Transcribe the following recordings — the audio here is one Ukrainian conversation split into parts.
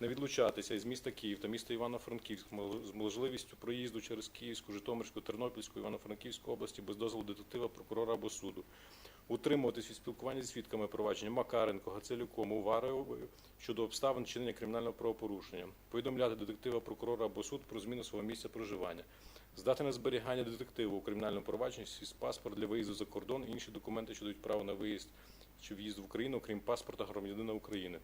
не відлучатися із міста Київ та міста Івано-Франківськ з можливістю проїзду через Київську, Житомирську, Тернопільську, Івано-Франківську області без дозволу детектива, прокурора або суду. Утримуватись від спілкування зі свідками провадження Макаренко, Гацелюком, Уваровою щодо обставин чинення кримінального правопорушення. Повідомляти детектива, прокурора або суд про зміну свого місця проживання. Здати на зберігання детективу у кримінальному провадженні паспорт для виїзду за кордон і інші документи, що дають право на виїзд чи в'їзд в Україну, крім паспорта громадянина України.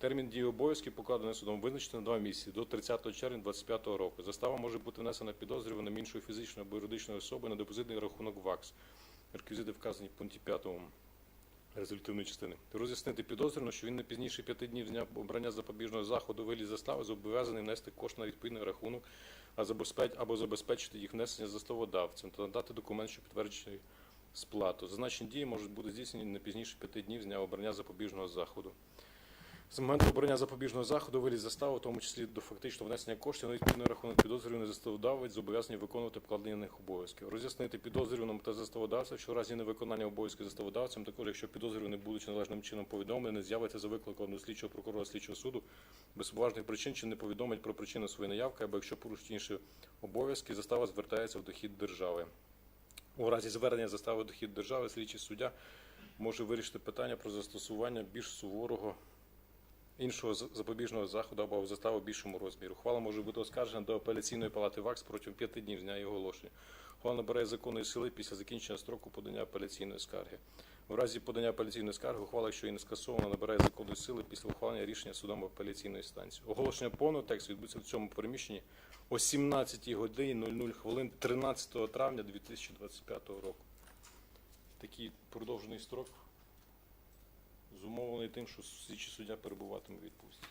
Термін дії обов'язків, покладений судом, визначено на два місяці до 30 червня 2025 року. Застава може бути внесена підозрюваним іншою фізичною або юридичною особою на депозитний рахунок ВАКС. Реквізити вказані в пункті 5 результативної частини. Роз'яснити підозрюваного, що він не пізніше п'яти днів з дня обрання запобіжного заходу виліз застави зобов'язаний внести кошти на відповідний рахунок а або забезпечити їх внесення заставодавцем та надати документ, що підтверджує сплату. Зазначені дії можуть бути здійснені не пізніше п'яти днів з дня обрання запобіжного заходу. З моменту обрання запобіжного заходу виліз застави, в тому числі до фактичного внесення коштів на відповідний рахунок підозрюваний заставодавець зобов'язані виконувати покладені на них обов'язки. Роз'яснити підозрюваному та заставодавцю, що в разі невиконання обов'язків заставодавцем, також якщо підозрюваний, будучи належним чином повідомлений, не з'явиться за викликом до слідчого прокурора слідчого суду без поважних причин чи не повідомить про причину своєї наявки, або якщо порушить інші обов'язки, застава звертається в дохід держави. У разі звернення застави в дохід держави слідчий суддя може вирішити питання про застосування більш суворого іншого запобіжного заходу або заставу в більшому розмірі. Ухвала може бути оскаржена до апеляційної палати ВАКС протягом п'яти днів з дня її оголошення. Ухвала набирає законної сили після закінчення строку подання апеляційної скарги. В разі подання апеляційної скарги ухвала, якщо її не скасована, набирає законної сили після ухвалення рішення судом апеляційної станції. Оголошення повного тексту відбудеться в цьому приміщенні о 17 годині 00 хвилин 13 травня 2025 року. Такий продовжений строк зумовлений тим, що слідчий суддя перебуватиме у відпустці.